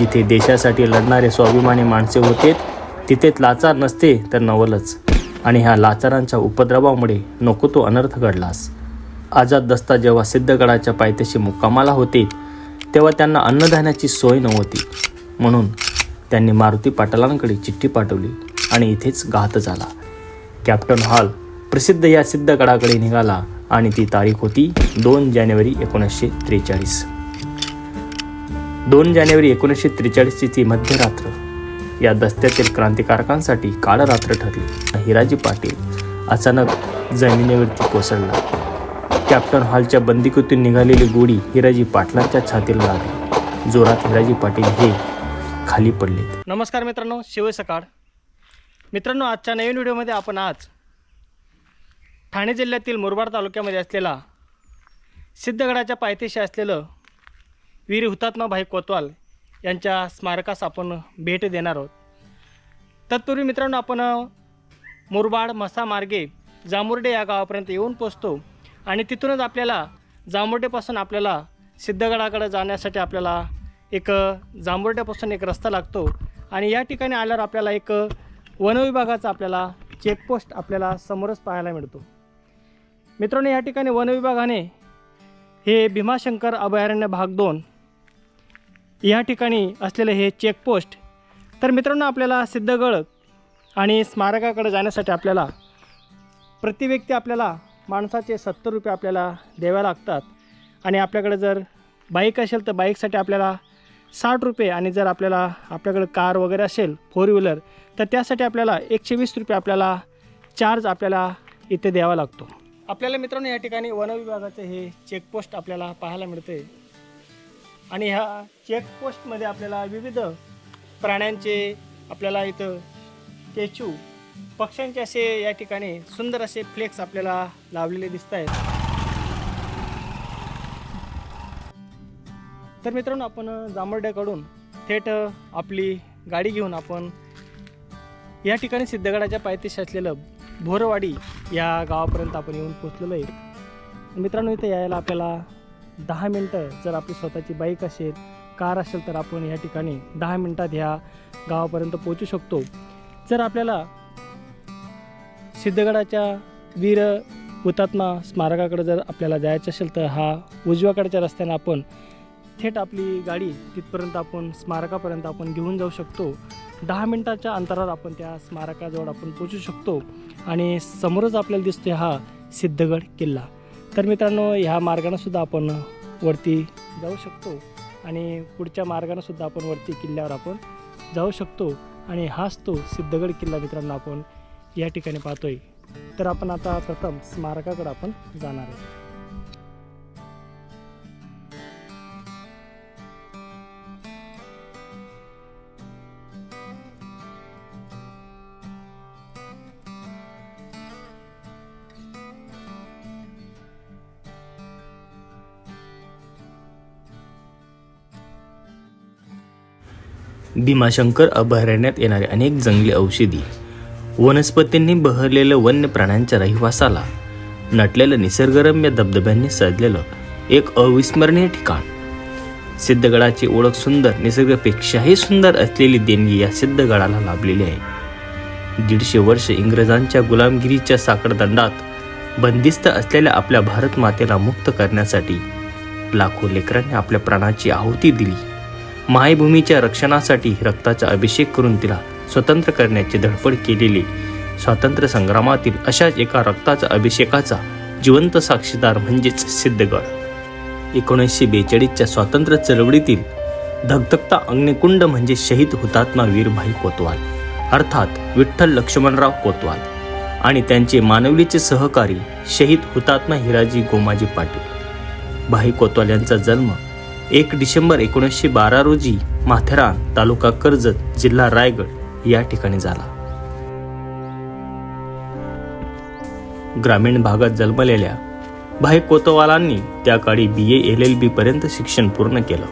जिथे देशासाठी लढणारे स्वाभिमानी माणसे होते तिथेच लाचार नसते तर नवलच. आणि ह्या लाचारांच्या उपद्रवामुळे नको तो अनर्थ घडलास. आझाद दस्ता जेव्हा सिद्धगडाच्या पायथ्याशी मुक्कामाला होते तेव्हा त्यांना अन्नधान्याची सोय नव्हती. म्हणून त्यांनी मारुती पाटलांकडे चिठ्ठी पाठवली आणि इथेच घात झाला. कॅप्टन हॉल प्रसिद्ध या सिद्धगडाकडे निघाला आणि ती तारीख होती दोन जानेवारी एकोणीसशे त्रेचाळीस. दोन जानेवारी एकोणीसशे त्रेचाळीसची ती मध्यरात्र. या दस्त्यातील क्रांतिकारकांसाठी काळ रात्र ठरली हिराजी पाटील अचानक जमिनीवरती कोसळला. कॅप्टन हॉलच्या बंदिकीतून निघालेली गोळी हिराजी पाटलांच्या छातीला लागली. जोरात हिराजी पाटील हे खाली पडले. नमस्कार मित्रांनो शिवसकाळ मित्रांनो आजच्या नवीन व्हिडिओमध्ये आपण आज ठाणे जिल्ह्यातील मुरबाड तालुक्यामध्ये असलेला सिद्धगडाच्या पायथ्याशी असलेलं वीर हुतात्मा भाई कोतवाल यांच्या स्मारकास आपण भेट देणार आहोत. तत्पूर्वी मित्रांनो आपण मुरबाड मसा मार्गे जांभुर्डे या गावापर्यंत येऊन पोचतो आणि तिथूनच आपल्याला जांभुर्डेपासून आपल्याला सिद्धगडाकडे जाण्यासाठी आपल्याला एक अ, जांभुर्ड्यापासून एक रस्ता लागतो आणि या ठिकाणी आल्यावर आपल्याला एक वनविभागाचा आपल्याला चेकपोस्ट आपल्याला समोरच पाहायला मिळतो. मित्रांनो या ठिकाणी वनविभागाने हे भीमाशंकर अभयारण्य भाग दोन या ठिकाणी असलेले हे चेकपोस्ट तर मित्रांनो आपल्याला सिद्धगड आणि स्मारकाकडे जाण्यासाठी आपल्याला प्रति व्यक्ती आपल्याला माणसाचे सत्तर रुपये आपल्याला द्यावे लागतात. आणि आपल्याकडे जर बाईक असेल तर बाईकसाठी आपल्याला साठ रुपये आणि जर आपल्याला आपल्याकडे कार वगैरे असेल फोर व्हीलर तर त्यासाठी आपल्याला एकशे वीस रुपये आपल्याला चार्ज आपल्याला इथे द्यावा लागतो. आपल्याला मित्रांनो या ठिकाणी वनविभागाचं हे चेकपोस्ट आपल्याला पाहायला मिळते आणि ह्या चेकपोस्टमध्ये आपल्याला विविध प्राण्यांचे आपल्याला इथं केचू पक्ष्यांचे असे या ठिकाणी सुंदर असे फ्लेक्स आपल्याला लावलेले दिसत आहेत. तर मित्रांनो आपण जांभर्ड्याकडून थेट आपली गाडी घेऊन आपण या ठिकाणी सिद्धगडाच्या पायथ्याशी असलेलं भोरवाडी या गावापर्यंत आपण येऊन पोचलेलो आहे. मित्रांनो इथे यायला आपल्याला दहा मिनटं जर आपली स्वतःची बाईक असेल कार असेल तर आपण या ठिकाणी दहा मिनटात ह्या गावापर्यंत पोचू शकतो. जर आपल्याला सिद्धगडाच्या वीर हुतात्मा स्मारकाकडे जर आपल्याला जायचं असेल तर हा उजव्याकडच्या रस्त्याने आपण थेट आपली गाडी तिथपर्यंत आपण स्मारकापर्यंत आपण घेऊन जाऊ शकतो. दहा मिनटाच्या अंतरावर आपण त्या स्मारकाजवळ आपण पोचू शकतो. आणि समोरच आपल्याला दिसतो हा सिद्धगड किल्ला. तर मित्रांनो ह्या मार्गानंसुद्धा आपण वरती जाऊ शकतो आणि पुढच्या मार्गानंसुद्धा आपण वरती किल्ल्यावर आपण जाऊ शकतो. आणि हाच तो सिद्धगड किल्ला मित्रांनो आपण या ठिकाणी पाहतोय. तर आपण आता प्रथम स्मारकाकडे आपण जाणार आहे भीमाशंकर अभयारण्यात येणारे अनेक जंगली औषधी वनस्पतींनी बहरलेलं वन्य प्राण्यांच्या रहिवासाला नटलेलं निसर्गरम्य धबधब्यांनी सजलेलं एक अविस्मरणीय ठिकाण. सिद्धगडाची ओळख सुंदर निसर्गापेक्षाही सुंदर असलेली देणगी या सिद्धगडाला लाभलेली आहे. दीडशे वर्ष इंग्रजांच्या गुलामगिरीच्या साकडदंडात बंदिस्त असलेल्या आपल्या भारत मातेला मुक्त करण्यासाठी लाखो लेकरांनी आपल्या प्राणाची आहुती दिली. मायभूमीच्या रक्षणासाठी रक्ताचा अभिषेक करून तिला स्वतंत्र करण्याची धडपड केलेली. स्वातंत्र्य संग्रामातील अशाच एका रक्ताचा अभिषेकाचा जिवंत साक्षीदार म्हणजेच सिद्धगड. एकोणीसशे बेचाळीसच्या स्वातंत्र्य चळवळीतील धगधगता अग्निकुंड म्हणजे शहीद हुतात्मा वीरभाई कोतवाल अर्थात विठ्ठल लक्ष्मणराव कोतवाल आणि त्यांचे मानवलीचे सहकारी शहीद हुतात्मा हिराजी गोमाजी पाटील. भाई कोतवाल यांचा जन्म एक डिसेंबर एकोणीसशे बारा रोजी माथेरान तालुका कर्जत जिल्हा रायगड या ठिकाणी झाला. ग्रामीण भागात जन्मलेल्या भाई कोतवालांनी त्या काळी बी ए एल एल बी पर्यंत शिक्षण पूर्ण केलं.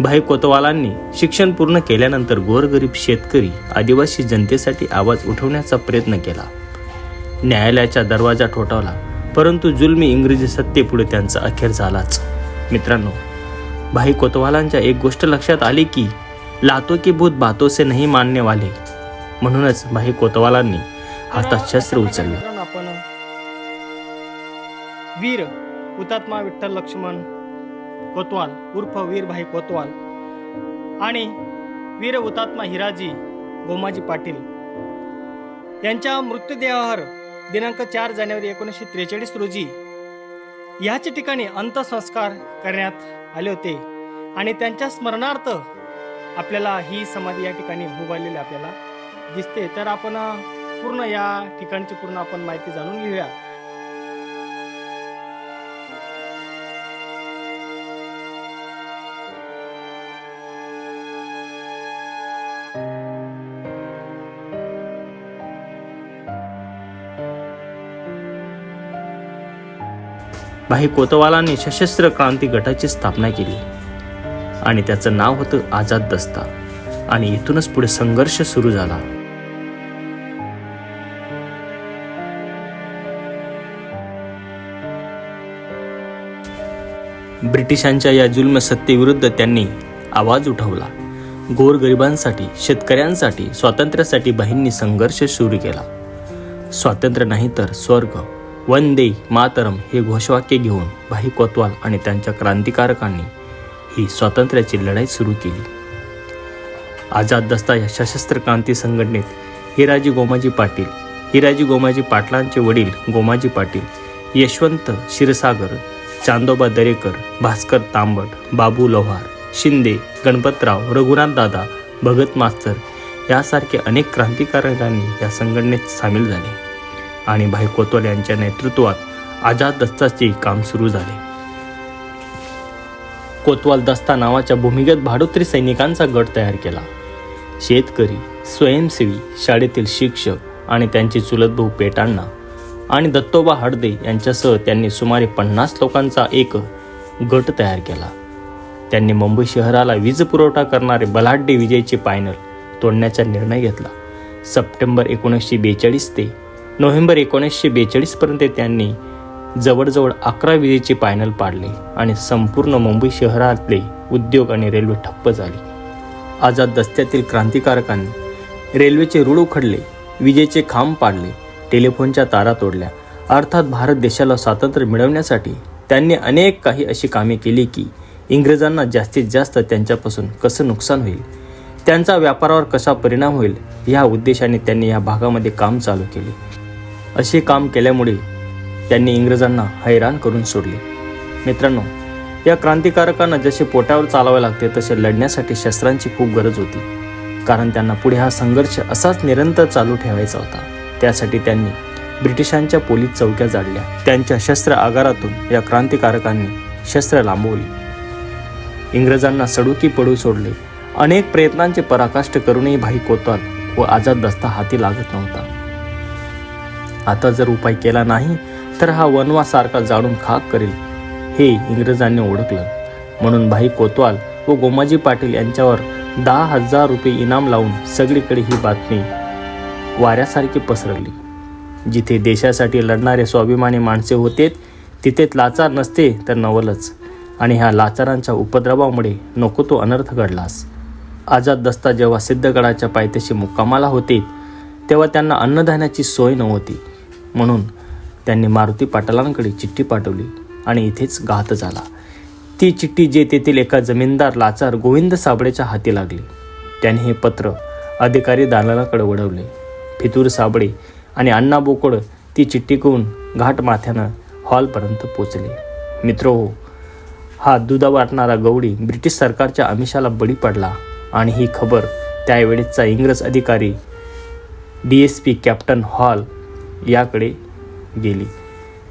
भाई कोतवालांनी शिक्षण पूर्ण केल्यानंतर गोरगरीब शेतकरी आदिवासी जनतेसाठी आवाज उठवण्याचा प्रयत्न केला. न्यायालयाचा दरवाजा ठोठावला परंतु जुलमी इंग्रजी सत्तेपुढे त्यांचा अखेर झालाच. मित्रांनो भाई कोतवालांच्या एक गोष्ट लक्षात आली की लातो की भूत बातो से नहीं मानने वाले म्हणूनच भाई कोतवालांनी हातात शस्त्र उचललं. आपण वीर हुतात्मा विठ्ठल लक्ष्मण कोतवाल उर्फ वीरभाई कोतवाल आणि वीर हुतात्मा हिराजी गोमाजी पाटील यांच्या मृत्यूदेहावर दिनांक चार जानेवारी एकोणीसशे त्रेचाळीस रोजी याच ठिकाणी अंत्यसंस्कार करण्यात आले होते. आणि त्यांच्या स्मरणार्थ आपल्याला ही समाधी या ठिकाणी उभारलेली आपल्याला दिसते. तर आपण पूर्ण या ठिकाणची पूर्ण आपण माहिती जाणून घेऊया. भाई कोतवालांनी सशस्त्र क्रांती गटाची स्थापना केली. आणि त्याचं नाव होतं आझाद दस्ता. आणि इथूनच पुढे संघर्ष सुरू झाला. ब्रिटिशांच्या या जुल्म सत्तेविरुद्ध त्यांनी आवाज उठवला. गोरगरिबांसाठी शेतकऱ्यांसाठी स्वातंत्र्यासाठी बहिणींनी संघर्ष सुरू केला. स्वातंत्र्य नाही तर स्वर्ग. वंदे मातरम हे घोषवाक्य घेऊन भाई कोतवाल आणि त्यांच्या क्रांतिकारकांनी ही स्वातंत्र्याची लढाई सुरू केली. आझाद दस्ता या सशस्त्र क्रांती संघटनेत हिराजी गोमाजी पाटील हिराजी गोमाजी पाटलांचे वडील गोमाजी पाटील यशवंत क्षीरसागर चांदोबा दरेकर भास्कर तांबट बाबू लोहार शिंदे गणपतराव रघुनाथ दादा भगत मास्तर यासारखे अनेक क्रांतिकारकांनी या संघटनेत सामील झाले. आणि भाई कोतवाल यांच्या नेतृत्वात आझाद दस्ताचे काम सुरू झाले. कोतवाल दस्ता नावाच्या भूमिगत भाडोत्री सैनिकांचा गट तयार केला. शेतकरी स्वयंसेवी शाळेतील शिक्षक आणि त्यांचे चुलत भाऊ पेटांना आणि दत्तोबा हडदे यांच्यासह त्यांनी सुमारे पन्नास लोकांचा एक गट तयार केला. त्यांनी मुंबई शहराला वीज पुरवठा करणारे बलाढ्य विजयचे पायनल तोडण्याचा निर्णय घेतला. सप्टेंबर एकोणीसशे बेचाळीस ते नोव्हेंबर एकोणीसशे बेचाळीसपर्यंत त्यांनी जवळजवळ अकरा विजेचे पॅनल पाडले आणि संपूर्ण मुंबई शहरातले उद्योग आणि रेल्वे ठप्प झाली. आझाद दस्त्यातील क्रांतिकारकांनी रेल्वेचे रूळ उखडले विजेचे खांब पाडले टेलिफोनच्या तारा तोडल्या. अर्थात भारत देशाला स्वातंत्र्य मिळवण्यासाठी त्यांनी अनेक काही अशी कामे केली की इंग्रजांना जास्तीत जास्त त्यांच्यापासून कसं नुकसान होईल त्यांचा व्यापारावर कसा परिणाम होईल ह्या उद्देशाने त्यांनी या भागामध्ये काम चालू केले. असे काम केल्यामुळे त्यांनी इंग्रजांना हैराण करून सोडले. मित्रांनो या क्रांतिकारकांना जसे पोटावर चालावे लागते तसे लढण्यासाठी शस्त्रांची खूप गरज होती. कारण त्यांना पुढे हा संघर्ष असाच निरंतर चालू ठेवायचा होता. त्यासाठी त्यांनी ब्रिटिशांच्या पोलीस चौक्या जाडल्या त्यांच्या शस्त्र आगारातून या क्रांतिकारकांनी शस्त्र लांबवली. इंग्रजांना सडुकी पडू सोडले. अनेक प्रयत्नांचे पराकाष्ट करूनही भाई कोतवाल व आझाद दस्ता हाती लागत नव्हता. आता जर उपाय केला नाही तर हा वनवासारखा जाळून खाक करेल. हे इंग्रजांनी ओळखलं. म्हणून भाई कोतवाल व गोमाजी पाटील यांच्यावर दहा हजार रुपये इनाम लावून सगळीकडे ही बातमी वाऱ्यासारखी पसरली. जिथे देशासाठी लढणारे स्वाभिमानी माणसे होते तिथेच लाचार नसते तर नवलच. आणि ह्या लाचारांच्या उपद्रवामुळे नको तो अनर्थ घडलास. आझाद दस्ता जेव्हा सिद्धगडाच्या पायथ्याशी मुक्कामाला होते तेव्हा त्यांना अन्नधान्याची सोय नव्हती. म्हणून त्यांनी मारुती पाटलांकडे चिठ्ठी पाठवली आणि इथेच घात झाला. ती चिठ्ठी जे तेथील एका जमीनदार लाचार गोविंद साबळेच्या हाती लागली. त्याने हे पत्र अधिकारी दालनाकडे वळवले. फितूर साबळे आणि अण्णा बोकड ती चिठ्ठी घेऊन घाट माथ्यानं हॉलपर्यंत पोचले. मित्र हो हा दुधा वाटणारा गवडी ब्रिटिश सरकारच्या आमिषाला बळी पडला आणि ही खबर त्यावेळेचा इंग्रज अधिकारी D S P captain Hall याकडे गेली.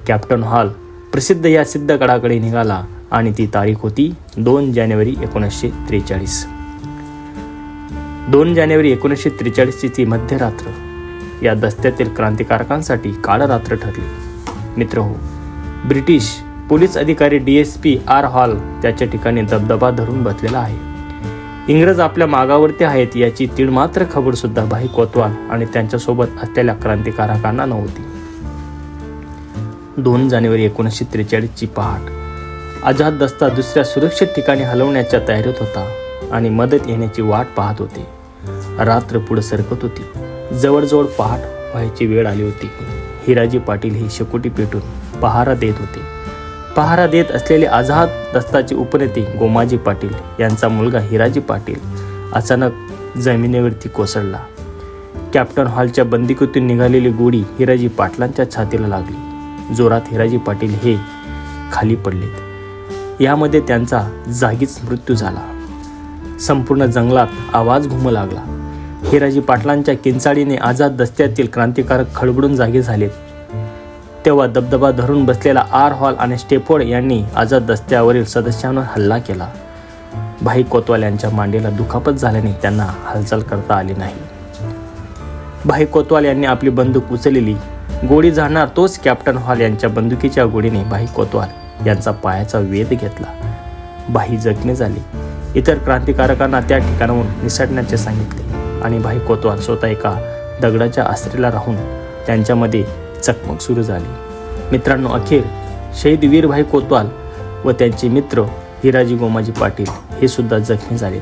कॅप्टन हॉल प्रसिद्ध या सिद्धगडाकडे निघाला आणि ती तारीख होती दोन जानेवारी एकोणीसशे त्रेचाळीस. दोन जानेवारी एकोणीसशे त्रेचाळीसची ती मध्यरात्र. या दस्त्यातील क्रांतिकारकांसाठी काळ रात्र ठरली. मित्र हो ब्रिटिश पोलीस अधिकारी D S P R Hall त्याच्या ठिकाणी दबदबा धरून बसलेला आहे. इंग्रज आपल्या मागावरती आहेत याची तीळ मात्र खबर सुद्धा भाई कोतवाल आणि त्यांच्यासोबत असलेल्या क्रांतिकारकांना नव्हती. दोन जानेवारी एकोणीसशे त्रेचाळीसची पहाट. आझाद दस्ता दुसऱ्या सुरक्षित ठिकाणी हलवण्याच्या तयारीत होता आणि मदत येण्याची वाट पाहत होते. रात्र पुढे सरकत होती. जवळजवळ पहाट व्हायची वेळ आली होती. हिराजी पाटील हे शेकोटी पेटून पहारा देत होते. पहारा देत असलेले आझाद दस्ताचे उपनेते गोमाजी पाटील यांचा मुलगा हिराजी पाटील अचानक जमिनीवरती कोसळला. कॅप्टन हॉलच्या बंदिकीतून निघालेली गोळी हिराजी पाटलांच्या छातीला लागली. जोरात हिराजी पाटील हे खाली पडलेत. यामध्ये त्यांचा जागीच मृत्यू झाला. संपूर्ण जंगलात आवाज घुमू लागला. हिराजी पाटलांच्या किंचाळीने आझाद दस्त्यातील क्रांतिकारक खळबळून जागे झालेत. तेव्हा दबदबा धरून बसलेला आर हॉल आणि स्टेफोर्ड यांनी आझाद दस्त्यावरील सदस्यांवर हल्ला केला. भाई कोतवाल यांच्या मांडीला दुखापत झाल्याने त्यांना हालचाल करता आली नाही. भाई कोतवाल यांनी आपली बंदूक उचललेली गोळी झाडणार तोच कॅप्टन हॉल यांच्या बंदुकीच्या गोळीने भाई कोतवाल यांचा पायाचा वेध घेतला. भाई जखमी झाले. इतर क्रांतिकारकांना त्या ठिकाणाहून निसटण्याचे सांगितले आणि भाई कोतवाल स्वतः एका दगडाच्या आश्रयाला राहून त्यांच्यामध्ये चकमक सुरू झाली. मित्रांनो अखेर शहीद वीरभाई कोतवाल व त्यांचे मित्र हिराजी गोमाजी पाटील हे सुद्धा जखमी झालेत.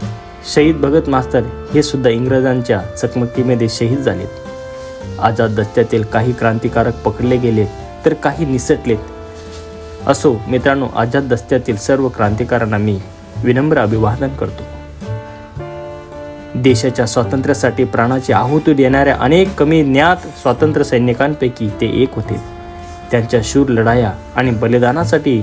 शहीद भगत मास्तर हे सुद्धा इंग्रजांच्या चकमकीमध्ये शहीद झालेत. आझाद दस्त्यातील काही क्रांतिकारक पकडले गेलेत तर काही निसटलेत. असो मित्रांनो आझाद दस्त्यातील सर्व क्रांतिकारांना मी विनम्र अभिवादन करतो. देशाच्या स्वातंत्र्यासाठी प्राणाची आहुती देणाऱ्या अनेक कमी ज्ञात स्वातंत्र्य सैनिकांपैकी ते एक होते. त्यांच्या शूर लढाया आणि बलिदानासाठी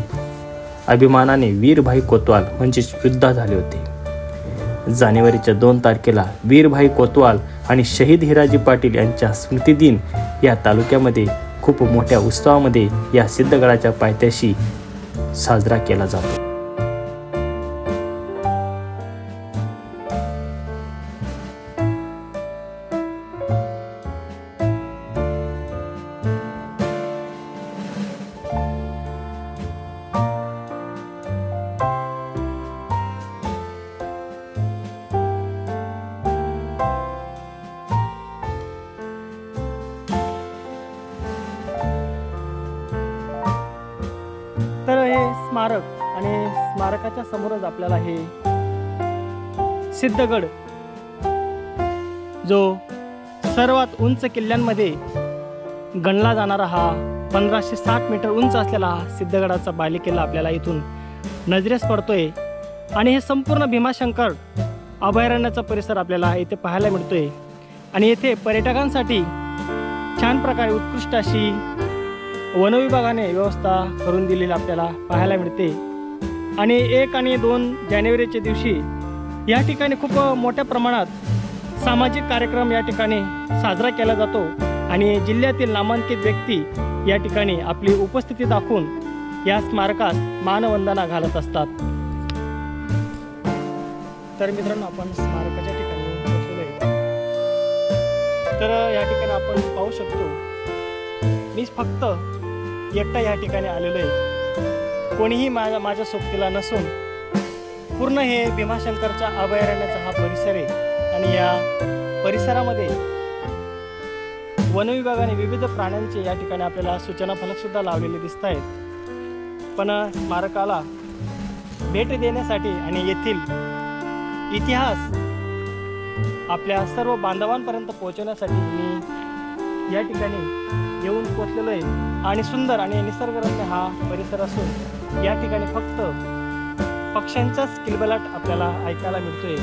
अभिमानाने वीरभाई कोतवाल म्हणजेच युद्धा झाले होते. जानेवारीच्या दोन तारखेला वीरभाई कोतवाल आणि शहीद हिराजी पाटील यांच्या स्मृतिदिन या तालुक्यामध्ये खूप मोठ्या उत्सवामध्ये या सिद्धगडाच्या पायथ्याशी साजरा केला जातो. डोळ्याच्या समोरच आपल्याला हे सिद्धगड जो सर्वात उंच किल्ल्यांमध्ये गणला जाणारा हा पंधराशे साठ मीटर उंच असलेला हा सिद्धगडाचा बालेकिल्ला आपल्याला इथून नजरेस पडतोय. आणि हे संपूर्ण भीमाशंकर अभयारण्याचा परिसर आपल्याला इथे पाहायला मिळतोय. आणि येथे पर्यटकांसाठी छान प्रकारे उत्कृष्ट अशी वनविभागाने व्यवस्था करून दिलेली आपल्याला पाहायला मिळते. आणि एक आणि दोन जानेवारीच्या दिवशी या ठिकाणी खूप मोठ्या प्रमाणात सामाजिक कार्यक्रम या ठिकाणी साजरा केला जातो आणि जिल्ह्यातील नामांकित व्यक्ती या ठिकाणी आपली उपस्थिती दाखवून या स्मारकास मानवंदना घालत असतात. तर मित्रांनो आपण स्मारकाच्या ठिकाणी आहे. तर या ठिकाणी आपण पाहू शकतो मी फक्त एकटा या ठिकाणी आलेलो आहे. कोणीही माझ्या माझ्या सोबतीला नसून पूर्ण हे भीमाशंकरच्या अभयारण्याचा हा परिसर आहे. आणि या परिसरामध्ये वनविभागाने विविध प्राण्यांचे या ठिकाणी आपल्याला सूचना फलकसुद्धा लावलेले दिसत आहेत पण स्मारकाला भेट देण्यासाठी आणि येथील इतिहास आपल्या सर्व बांधवांपर्यंत पोहोचवण्यासाठी मी या ठिकाणी येऊन पोचलेलं आहे आणि सुंदर आणि निसर्गरम्य हा परिसर असून या ठिकाणी फक्त पक्ष्यांचाच किलबलाट आपल्याला ऐकायला मिळतोय.